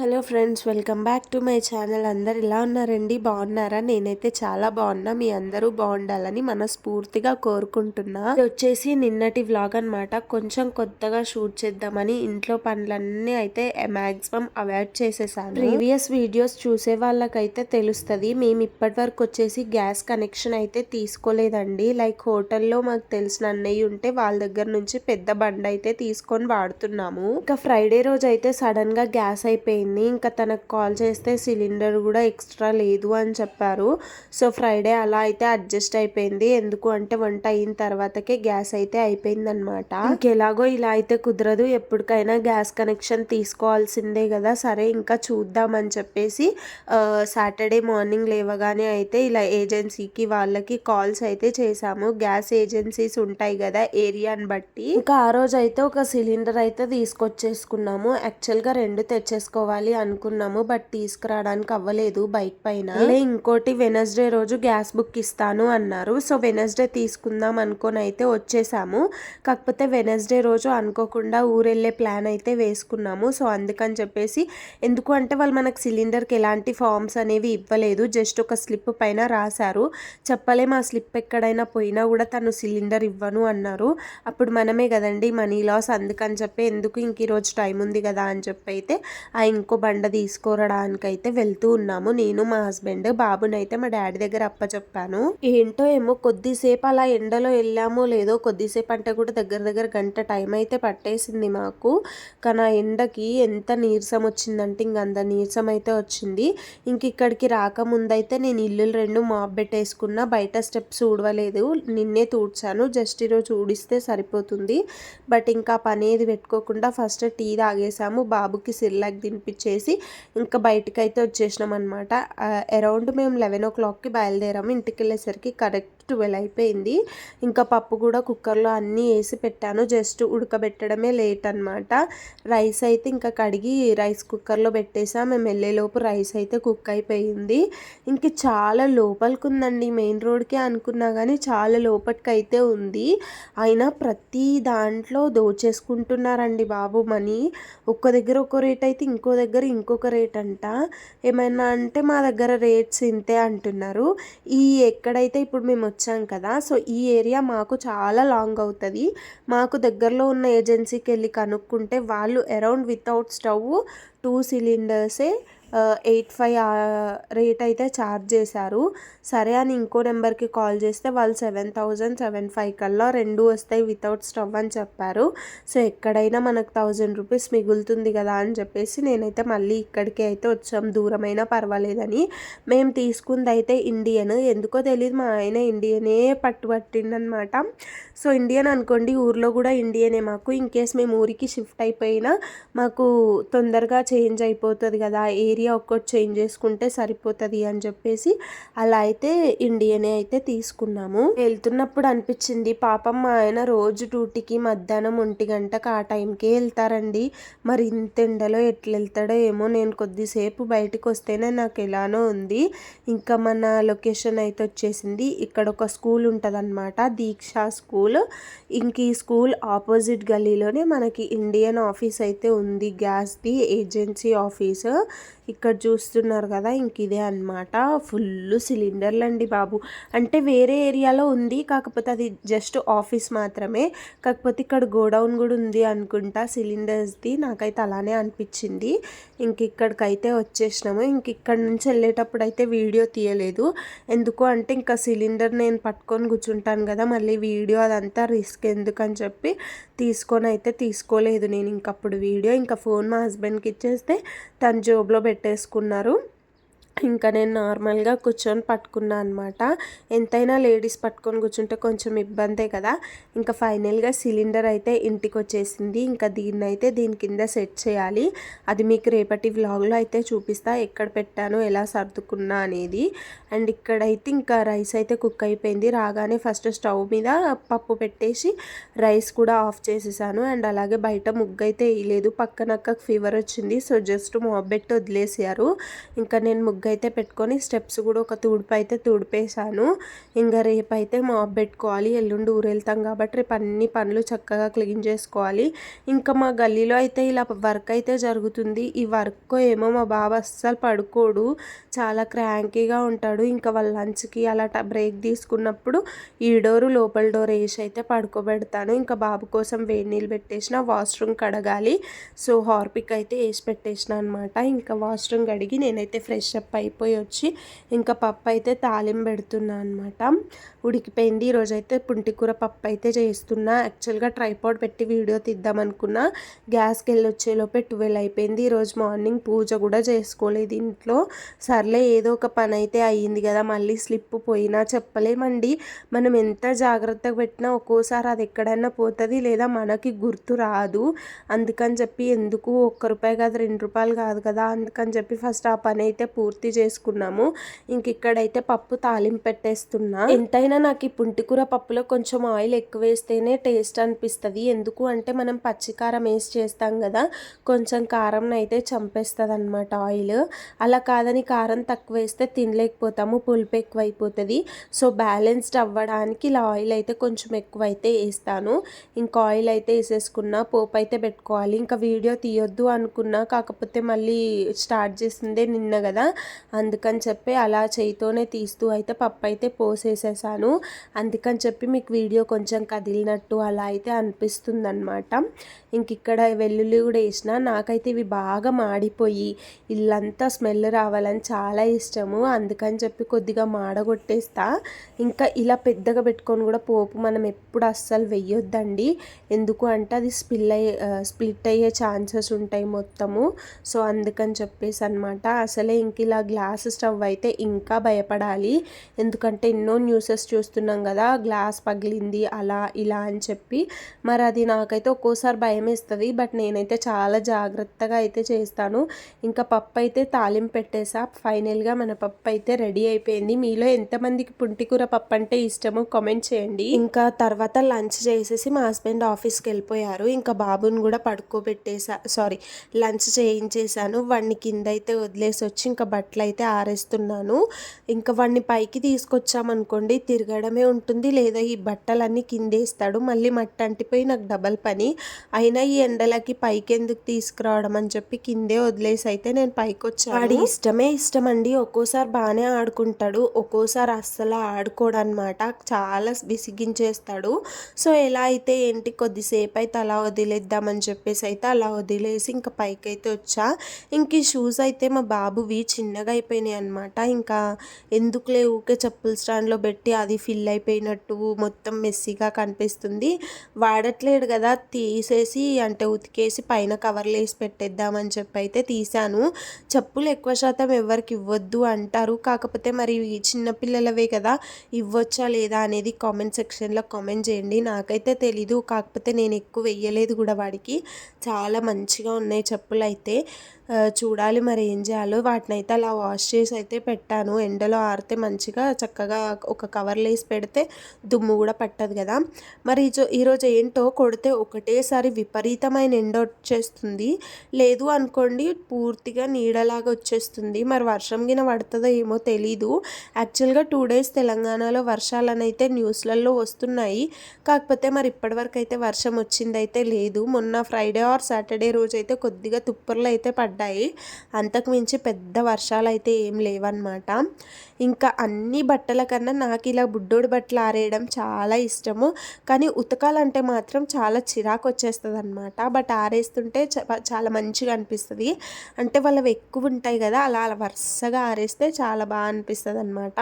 Hello friends welcome back to my channel. అందరు ఎలా ఉన్నారండి? బాగున్నారా? నేనైతే చాలా బాగున్నా. మీ అందరూ బాగుండాలని మనస్ఫూర్తిగా కోరుకుంటున్నా. ఇది వచ్చేసి నిన్నటి వ్లాగ్ అన్నమాట. కొంచెం కొత్తగా షూట్ చేద్దామని ఇంట్లో పనులన్నీ అయితే మ్యాక్సిమం అవాయిడ్ చేసేసాను. ప్రీవియస్ వీడియోస్ చూసే వాళ్ళకైతే తెలుస్తుంది. మేము ఇప్పటి వరకు వచ్చేసి గ్యాస్ కనెక్షన్ అయితే తీసుకోలేదండి. లైక్ హోటల్లో మాకు తెలిసిన అన్నయ్య ఉంటే వాళ్ళ దగ్గర నుంచి పెద్ద బండ అయితే తీసుకొని వాడుతున్నాము. ఇంకా ఫ్రైడే రోజు అయితే సడన్గా గ్యాస్ అయిపోయింది. ఇంకా తనకు కాల్ చేస్తే సిలిండర్ కూడా ఎక్స్ట్రా లేదు అని చెప్పారు. సో ఫ్రైడే అలా అయితే అడ్జస్ట్ అయిపోయింది. ఎందుకు అంటే వంట అయిన తర్వాతకే గ్యాస్ అయితే అయిపోయింది అనమాట ఇంకెలాగో ఇలా అయితే కుదరదు. ఎప్పటికైనా గ్యాస్ కనెక్షన్ తీసుకోవాల్సిందే కదా. సరే ఇంకా చూద్దామని చెప్పేసి సాటర్డే మార్నింగ్ లేవగానే అయితే ఇలా ఏజెన్సీకి వాళ్ళకి కాల్స్ అయితే చేశాము. గ్యాస్ ఏజెన్సీస్ ఉంటాయి కదా ఏరియాని బట్టి. ఇంకా ఆ రోజు అయితే ఒక సిలిండర్ అయితే తీసుకొచ్చేసుకున్నాము. యాక్చువల్గా రెండు తెచ్చేసుకోవాలి అనుకున్నాము బట్ తీసుకురావడానికి అవ్వలేదు బైక్ పైన. ఇంకోటి వెనస్డే రోజు గ్యాస్ బుక్ ఇస్తాను అన్నారు. సో వెనస్డే తీసుకుందాం అనుకొని అయితే వచ్చేసాము. కాకపోతే వెనస్డే రోజు అనుకోకుండా ఊరెళ్ళే ప్లాన్ అయితే వేసుకున్నాము. సో అందుకని చెప్పేసి ఎందుకు అంటే వాళ్ళు మనకు సిలిండర్కి ఎలాంటి ఫామ్స్ అనేవి ఇవ్వలేదు. జస్ట్ ఒక స్లిప్ పైన రాశారు. చెప్పలేము ఆ స్లిప్ ఎక్కడైనా పోయినా కూడా తను సిలిండర్ ఇవ్వను అన్నారు. అప్పుడు మనమే కదండి మనీ లాస్. అందుకని చెప్పి ఎందుకు ఇంక ఈరోజు టైం ఉంది కదా అని చెప్పి అయితే ఆ ఇంకో బండ తీసుకోవడానికి వెళ్తూ ఉన్నాము. నేను మా హస్బెండ్ బాబునైతే మా డాడీ దగ్గర అప్పచెప్పాను ఏంటో ఏమో కొద్దిసేపు అలా ఎండలో వెళ్ళామో లేదో కొద్దిసేపు అంటే కూడా దగ్గర దగ్గర గంట టైం అయితే పట్టేసింది మాకు. కానీ ఆ ఎండకి ఎంత నీరసం వచ్చిందంటే ఇంక అంత నీరసం అయితే వచ్చింది. ఇంక ఇక్కడికి రాకముందైతే నేను ఇల్లులు రెండు మాప్ పెట్టేసుకున్నా. బయట స్టెప్స్ ఊడవలేదు. నిన్నే తూడ్చాను. జస్ట్ ఈరోజు ఊడిస్తే సరిపోతుంది. బట్ ఇంకా పని ఏది పెట్టుకోకుండా ఫస్ట్ టీ తాగేసాము. బాబుకి సిర్లాక్ తినిపించేసి ఇంకా బయటకు అయితే వచ్చేసినాం అనమాట అరౌండ్ మేము లెవెన్ ఓ క్లాక్కి బయలుదేరాము. ఇంటికి వెళ్ళేసరికి కరెక్ట్ ట్వెల్వ్ అయిపోయింది. ఇంకా పప్పు కూడా కుక్కర్లో అన్నీ వేసి పెట్టాను. జస్ట్ ఉడకబెట్టడమే లేట్ అనమాట రైస్ అయితే ఇంకా కడిగి రైస్ కుక్కర్లో పెట్టేసా. మేము వెళ్ళేలోపు రైస్ అయితే కుక్ అయిపోయింది. ఇంక చాలా లోపలికి ఉందండి మెయిన్ రోడ్కే అనుకున్నా కానీ చాలా లోపలికి అయితే ఉంది. అయినా ప్రతి దాంట్లో దోచేసుకుంటున్నారండి బాబు మనీ. ఒక్క దగ్గర ఒక్కో రేట్ అయితే ఇంకో దగ్గర ఇంకొక రేట్ అంట. ఏమైనా అంటే మా దగ్గర రేట్స్ ఇంతే అంటున్నారు. ఈ ఎక్కడైతే ఇప్పుడు మేము వచ్చాం కదా సో ఈ ఏరియా మాకు చాలా లాంగ్ అవుతుంది. మాకు దగ్గరలో ఉన్న ఏజెన్సీకి వెళ్ళి కనుక్కుంటే వాళ్ళు అరౌండ్ వితౌట్ స్టవ్ టూ సిలిండర్సే ఎయిట్ ఫైవ్ రేట్ అయితే ఛార్జ్ చేశారు. సరే అని ఇంకో నెంబర్కి కాల్ చేస్తే వాళ్ళు సెవెన్ థౌజండ్ సెవెన్ ఫైవ్ కల్లా రెండు వస్తాయి వితౌట్ స్టవ్ అని చెప్పారు. సో ఎక్కడైనా మనకు థౌజండ్ రూపీస్ మిగులుతుంది కదా అని చెప్పేసి నేనైతే మళ్ళీ ఇక్కడికి అయితే వచ్చాం. దూరమైనా పర్వాలేదని. మేము తీసుకుంది అయితే ఇండియన్. ఎందుకో తెలియదు మా ఆయన ఇండియనే పట్టుబట్టిండనమాట. సో ఇండియన్ అనుకోండి ఊర్లో కూడా ఇండియనే మాకు. ఇన్ కేస్ మేము ఊరికి షిఫ్ట్ అయిపోయినా మాకు తొందరగా చేంజ్ అయిపోతుంది కదా. ఏరియా ఒక్కటి చేంజ్ చేసుకుంటే సరిపోతుంది అని చెప్పేసి అలా అయితే ఇండియనే అయితే తీసుకున్నాము. వెళ్తున్నప్పుడు అనిపించింది పాపం మా ఆయన రోజు డ్యూటీకి మధ్యాహ్నం ఒంటి గంటకు ఆ టైంకే వెళ్తారండి. మరి ఇంత ఎండలో ఎట్లా వెళ్తాడో ఏమో నేను కొద్దిసేపు బయటకు వస్తేనే నాకు ఎలానో ఉంది. ఇంకా మన లొకేషన్ అయితే వచ్చేసింది. ఇక్కడ ఒక స్కూల్ ఉంటుందన్నమాట దీక్ష స్కూల్. ఇంక ఈ స్కూల్ ఆపోజిట్ గల్లీలోనే మనకి ఇండియన్ ఆఫీస్ అయితే ఉంది. గ్యాస్ది ఏజెన్సీ ఆఫీస్. ఇక్కడ చూస్తున్నారు కదా ఇంక ఇదే అనమాట ఫుల్ సిలిండర్లు అండి బాబు. అంటే వేరే ఏరియాలో ఉంది కాకపోతే అది జస్ట్ ఆఫీస్ మాత్రమే. కాకపోతే ఇక్కడ గోడౌన్ కూడా ఉంది అనుకుంటా సిలిండర్స్ది నాకైతే అలానే అనిపించింది. ఇంక ఇక్కడికైతే వచ్చేసినాము. ఇంక ఇక్కడ నుంచి వెళ్ళేటప్పుడు అయితే వీడియో తీయలేదు. ఎందుకు అంటే ఇంకా సిలిండర్ నేను పట్టుకొని కూర్చుంటాను కదా మళ్ళీ వీడియో అదంతా రిస్క్ ఎందుకని చెప్పి తీసుకొని అయితే తీసుకోలేదు నేను ఇంకప్పుడు వీడియో. ఇంకా ఫోన్ మా హస్బెండ్కి ఇచ్చేస్తే తన జోబులో పెట్టేసుకున్నారు. ఇంకా నేను నార్మల్గా కూర్చొని పట్టుకున్నా అనమాట ఎంతైనా లేడీస్ పట్టుకొని కూర్చుంటే కొంచెం ఇబ్బందే కదా. ఇంకా ఫైనల్గా సిలిండర్ అయితే ఇంటికి వచ్చేసింది ఇంకా దీన్ని అయితే దీని కింద సెట్ చేయాలి. అది మీకు రేపటి వ్లాగ్లో అయితే చూపిస్తా. ఎక్కడ పెట్టాను ఎలా సర్దుకున్నా అనేది. అండ్ ఇక్కడైతే ఇంకా రైస్ అయితే కుక్ అయిపోయింది. రాగానే ఫస్ట్ స్టవ్ మీద పప్పు పెట్టేసి రైస్ కూడా ఆఫ్ చేసేసాను. అండ్ అలాగే బయట ముగ్గు అయితే వేయలేదు. పక్కనక్క ఫీవర్ వచ్చింది. సో జస్ట్ మొబ్బెట్టి వదిలేసారు. ఇంకా నేను ముగ్గు అయితే పెట్టుకొని స్టెప్స్ కూడా ఒక తుడుపు అయితే తుడిపేశాను. ఇంకా రేపు అయితే మాప్ పెట్టుకోవాలి ఎల్లుండి ఊరెళ్తాం వెళ్తాం కాబట్టి రేపు అన్ని పనులు చక్కగా క్లీన్ చేసుకోవాలి. ఇంకా మా గల్లీలో అయితే ఇలా వర్క్ అయితే జరుగుతుంది. ఈ వర్క్ ఏమో మా బాబు అస్సలు పడుకోడు చాలా క్రాంకీగా ఉంటాడు. ఇంకా వాళ్ళ లంచ్కి అలా బ్రేక్ తీసుకున్నప్పుడు ఈ డోరు లోపల డోర్ వేసి అయితే పడుకోబెడతాను. ఇంకా బాబు కోసం వేడి నీళ్ళు పెట్టేసిన వాష్రూమ్ కడగాలి. సో హార్పిక్ అయితే వేసి పెట్టేసిన అనమాట ఇంకా వాష్రూమ్ కడిగి నేనైతే ఫ్రెష్ అప్ అయిపోయి వచ్చి ఇంకా పప్పు అయితే తాలింపు పెడుతున్నా అనమాట ఉడికిపోయింది. ఈరోజు అయితే పుంటికూర పప్పు అయితే చేస్తున్నా. యాక్చువల్గా ట్రైపాడ్ పెట్టి వీడియో తీద్దాం అనుకున్నా. గ్యాస్కి వెళ్ళి వచ్చేలోపే ట్వెల్వ్ అయిపోయింది. ఈరోజు మార్నింగ్ పూజ కూడా చేసుకోలేదు ఇంట్లో సర్లే ఏదో ఒక పని అయితే అయ్యింది కదా మళ్ళీ స్లిప్ పోయినా చెప్పలేమండి. మనం ఎంత జాగ్రత్తగా పెట్టినా ఒక్కోసారి అది ఎక్కడైనా పోతుంది లేదా మనకి గుర్తు రాదు. అందుకని చెప్పి ఎందుకు ఒక్క రూపాయి కాదు రెండు రూపాయలు కాదు కదా అందుకని చెప్పి ఫస్ట్ ఆ పని అయితే పూర్తి చేసుకున్నాము. ఇంక ఇక్కడైతే పప్పు తాలింపు పెట్టేస్తున్నా. ఎంతైనా నాకు ఈ పుంటికూర పప్పులో కొంచెం ఆయిల్ ఎక్కువ వేస్తేనే టేస్ట్ అనిపిస్తుంది. ఎందుకు అంటే మనం పచ్చికారం వేసి చేస్తాం కదా కొంచెం కారం అయితే చంపేస్తుంది అనమాట ఆయిల్. అలా కాదని కారం తక్కువ వేస్తే తినలేకపోతాము పులుపు ఎక్కువ అయిపోతుంది సో బ్యాలెన్స్డ్ అవ్వడానికి ఇలా ఆయిల్ అయితే కొంచెం ఎక్కువ అయితే వేస్తాను. ఇంకా ఆయిల్ అయితే వేసేసుకున్నా పోపు అయితే పెట్టుకోవాలి. ఇంకా వీడియో తీయొద్దు అనుకున్నా కాకపోతే మళ్ళీ స్టార్ట్ చేసిందే నిన్న కదా అందుకని చెప్పి అలా చేయితోనే తీస్తూ అయితే పప్పు అయితే పోసేసేసాను. అందుకని చెప్పి మీకు వీడియో కొంచెం కదిలినట్టు అలా అయితే అనిపిస్తుంది అనమాట ఇంక ఇక్కడ వెల్లుల్లి కూడా వేసిన నాకైతే ఇవి బాగా మాడిపోయి ఇల్లంతా స్మెల్ రావాలని చాలా ఇష్టము. అందుకని చెప్పి కొద్దిగా మాడగొట్టేస్తా. ఇంకా ఇలా పెద్దగా పెట్టుకొని కూడా పోపు మనం ఎప్పుడు అస్సలు వెయ్యొద్దండి ఎందుకు అంటే అది స్పిల్ అయ్యే స్ప్లిట్ అయ్యే ఛాన్సెస్ ఉంటాయి మొత్తము. సో అందుకని చెప్పేసి అనమాట అసలే ఇంక ఇలా గ్లాస్ స్టవ్ అయితే ఇంకా భయపడాలి. ఎందుకంటే ఎన్నో న్యూసెస్ చూస్తున్నాం కదా గ్లాస్ పగిలింది అలా ఇలా అని చెప్పి. మరి అది నాకైతే ఒక్కోసారి భయం వేస్తుంది బట్ నేనైతే చాలా జాగ్రత్తగా అయితే చేస్తాను. ఇంకా పప్పు అయితే తాలింపు పెట్టేసా. ఫైనల్గా మన పప్పు అయితే రెడీ అయిపోయింది. మీలో ఎంతమందికి పుంటికూర పప్పు అంటే ఇష్టమో కామెంట్ చేయండి. ఇంకా తర్వాత లంచ్ చేసేసి మా హస్బెండ్ ఆఫీస్కి వెళ్ళిపోయారు. ఇంకా బాబుని కూడా పడుకోబెట్టేసా సారీ లంచ్ చేయించేసాను వాడిని కింద అయితే వదిలేసి వచ్చి ఇంకా బట్టలు అయితే ఆరేస్తున్నాను. ఇంకా వాడిని పైకి తీసుకొచ్చామనుకోండి తిరగడమే ఉంటుంది. లేదా ఈ బట్టలన్నీ కిందేస్తాడు. మళ్ళీ మట్టి అంటిపోయి నాకు డబల్ పని. అయినా ఈ ఎండలకి పైకి ఎందుకు తీసుకురావడం అని చెప్పి కిందే వదిలేసి అయితే నేను పైకి వచ్చాను వాడి ఇష్టమే ఇష్టం అండి ఒక్కోసారి బాగానే ఆడుకుంటాడు. ఒక్కోసారి అస్సలు ఆడుకోడనమాట. చాలా విసిగించేస్తాడు. సో ఎలా అయితే ఏంటి కొద్దిసేపు అయితే అలా వదిలేద్దామని చెప్పేసి అయితే అలా వదిలేసి ఇంకా పైకి అయితే వచ్చా. ఇంక ఈ షూస్ అయితే మా బాబువి చిన్నగా అయిపోయినాయి అనమాట ఇంకా ఎందుకులే ఊకే చెప్పుల స్టాండ్లో పెట్టి అది అది ఫిల్ అయిపోయినట్టు మొత్తం మెస్సీగా కనిపిస్తుంది. వాడట్లేడు కదా తీసేసి అంటే ఉతికేసి పైన కవర్లు వేసి పెట్టేద్దామని చెప్పి అయితే తీసాను చెప్పులు ఎక్కువ శాతం ఎవరికి ఇవ్వద్దు అంటారు. కాకపోతే మరి చిన్నపిల్లలవే కదా ఇవ్వచ్చా లేదా అనేది కామెంట్ సెక్షన్లో కామెంట్ చేయండి. నాకైతే తెలీదు కాకపోతే నేను ఎక్కువ వెయ్యలేదు కూడా వాడికి. చాలా మంచిగా ఉన్నాయి చెప్పులు అయితే. చూడాలి మరి ఏం చేయాలో. వాటిని అయితే అలా వాష్ చేసి అయితే పెట్టాను. ఎండలో ఆరితే మంచిగా చక్కగా ఒక కవర్ వేసి పెడితే దుమ్ము కూడా పట్టదు కదా. మరి ఈరోజు ఏంటో కొడితే ఒకటేసారి విపరీతమైన ఎండ వచ్చేస్తుంది. లేదు అనుకోండి పూర్తిగా నీడలాగా వచ్చేస్తుంది. మరి వర్షం గిన పడుతుందో ఏమో తెలీదు. యాక్చువల్గా టూ డేస్ తెలంగాణలో వర్షాలు అయితే న్యూస్లలో వస్తున్నాయి. కాకపోతే మరి ఇప్పటివరకు అయితే వర్షం వచ్చిందైతే లేదు. మొన్న ఫ్రైడే ఆర్ సాటర్డే రోజు అయితే కొద్దిగా తుప్పర్లు అయితే పడ్డాయి. పడ్డాయి అంతకుమించి పెద్ద వర్షాలు అయితే ఏం లేవన్నమాట. ఇంకా అన్ని బట్టల కన్నా నాకు ఇలా బుడ్డోడి బట్టలు ఆరేయడం చాలా ఇష్టము. కానీ ఉతకాలంటే మాత్రం చాలా చిరాకు వచ్చేస్తుంది అనమాట బట్ ఆరేస్తుంటే చాలా మంచిగా అనిపిస్తుంది. అంటే వాళ్ళవి ఎక్కువ ఉంటాయి కదా అలా వరుసగా ఆరేస్తే చాలా బాగా అనిపిస్తుంది అనమాట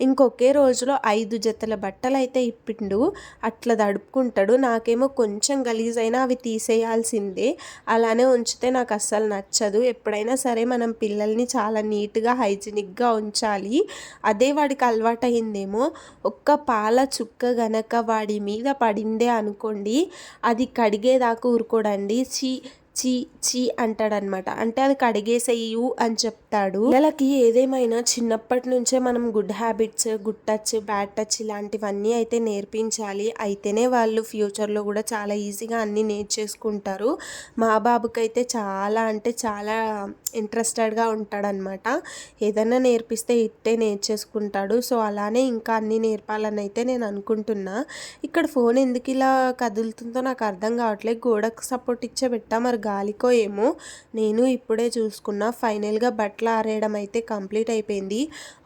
ఇంకొకే రోజులో ఐదు జతల బట్టలు అయితే ఇప్పిండు. అట్లా దడుపుకుంటాడు. నాకేమో కొంచెం గలీజ్ అయినా అవి తీసేయాల్సిందే. అలానే ఉంచితే నాకు అస్సలు నచ్చదు. ఎప్పుడైనా సరే మనం పిల్లల్ని చాలా నీట్గా హైజీనిక్గా ఉంచాలి. అదే వాడికి అలవాటయిందేమో. ఒక్క పాల చుక్క గనక వాడి మీద పడిందే అనుకోండి అది కడిగేదాకా ఊరుకోడండి. చీ చీ చీ అంటాడనమాట. అంటే అది కడిగేసేయు అని చెప్తాడు. పిల్లలకి ఏదేమైనా చిన్నప్పటి నుంచే మనం good habits good touch bad touch ఇలాంటివన్నీ అయితే నేర్పించాలి. అయితేనే వాళ్ళు ఫ్యూచర్లో కూడా చాలా ఈజీగా అన్నీ నేర్చేసుకుంటారు. మా బాబుకైతే చాలా అంటే చాలా ఇంట్రెస్టెడ్గా ఉంటాడనమాట. ఏదైనా నేర్పిస్తే ఇట్టే నేర్చేసుకుంటాడు. సో అలానే ఇంకా అన్నీ నేర్పాలని అయితే నేను అనుకుంటున్నా. ఇక్కడ ఫోన్ ఎందుకు ఇలా కదులుతుందో నాకు అర్థం కావట్లేదు. గోడకు సపోర్ట్ ఇచ్చే పెట్టా మరి గాలికో ఏమో. నేను ఇప్పుడే చూసుకున్నా ఫైనల్గా బట్టలు ఆరేయడం అయితే కంప్లీట్ అయిపోయింది.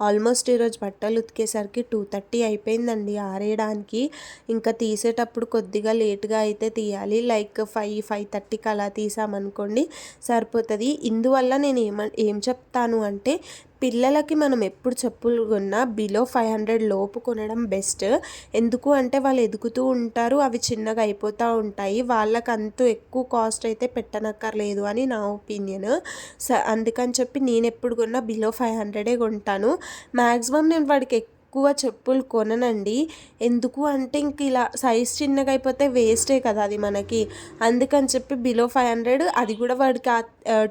ఆల్మోస్ట్ ఈరోజు బట్టలు ఉతికేసరికి టూ థర్టీ అయిపోయిందండి ఆరేయడానికి. ఇంకా తీసేటప్పుడు కొద్దిగా లేట్గా అయితే తీయాలి. లైక్ ఫైవ్ ఫైవ్ థర్టీకి అలా తీసామనుకోండి సరిపోతుంది. ఇందువల్ల నేను ఏమ ఏం చెప్తాను అంటే పిల్లలకి మనం ఎప్పుడు చెప్పులు కొన్నా బిలో ఫైవ్ హండ్రెడ్ లోపు కొనడం బెస్ట్. ఎందుకు అంటే వాళ్ళు ఎదుగుతూ ఉంటారు అవి చిన్నగా అయిపోతూ ఉంటాయి. వాళ్ళకి అంత ఎక్కువ కాస్ట్ అయితే పెట్టనక్కర్లేదు అని నా ఒపీనియన్. స అందుకని చెప్పి నేను ఎప్పుడు కొన్నా బిలో ఫైవ్ హండ్రెడే కొంటాను. మ్యాక్సిమం నేను వాడికి ఎక్కువ చెప్పులు కొననండి. ఎందుకు అంటే ఇంక ఇలా సైజ్ చిన్నగా అయిపోతే వేస్టే కదా అది మనకి. అందుకని చెప్పి బిలో ఫైవ్ హండ్రెడ్ అది కూడా వాడికి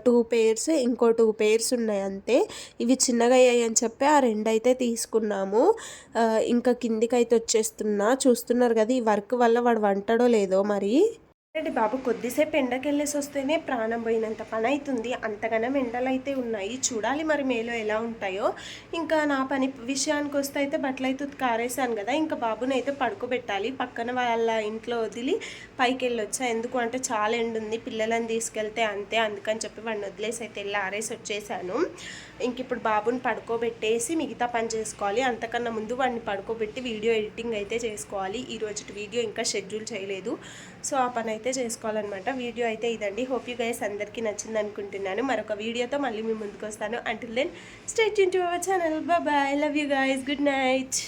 టూ పేర్స్ ఇంకో టూ పేర్స్ ఉన్నాయి అంతే. ఇవి చిన్నగా అయ్యాయి అని చెప్పి ఆ రెండు అయితే తీసుకున్నాము. ఇంకా కిందికి అయితే వచ్చేస్తున్నా. చూస్తున్నారు కదా ఈ వర్క్ వల్ల వాడు వంటడో లేదో మరి. రెడ్డి బాబు కొద్దిసేపు ఎండకెళ్ళేసి వస్తేనే ప్రాణం పోయినంత పని అవుతుంది అంతగానం ఎండలు అయితే ఉన్నాయి. చూడాలి మరి మేలో ఎలా ఉంటాయో. ఇంకా నా పని విషయానికి వస్తే అయితే బట్టలు అయితే కారేసాను కదా. ఇంకా బాబుని అయితే పడుకోబెట్టాలి. పక్కన వాళ్ళ ఇంట్లో వదిలి పైకి వెళ్ళొచ్చా ఎందుకు? అంటే చాలా ఎండ ఉంది తీసుకెళ్తే అంతే. అందుకని చెప్పి వాడిని వదిలేసి అయితే వెళ్ళి ఆరేసి వచ్చేసాను. ఇంక ఇప్పుడు బాబుని పడుకోబెట్టేసి మిగతా పని చేసుకోవాలి. అంతకన్నా ముందు వాడిని పడుకోబెట్టి వీడియో ఎడిటింగ్ అయితే చేసుకోవాలి. ఈ రోజు వీడియో ఇంకా షెడ్యూల్ చేయలేదు. సో ఆ పని అయితే చేసుకోవాలన్నమాట. వీడియో అయితే ఇదండి. హోప్ యూ గైస్ అందరికీ నచ్చింది అనుకుంటున్నాను. మరొక వీడియోతో మళ్ళీ మీ ముందుకు వస్తాను until then state into our channel bye love you guys good night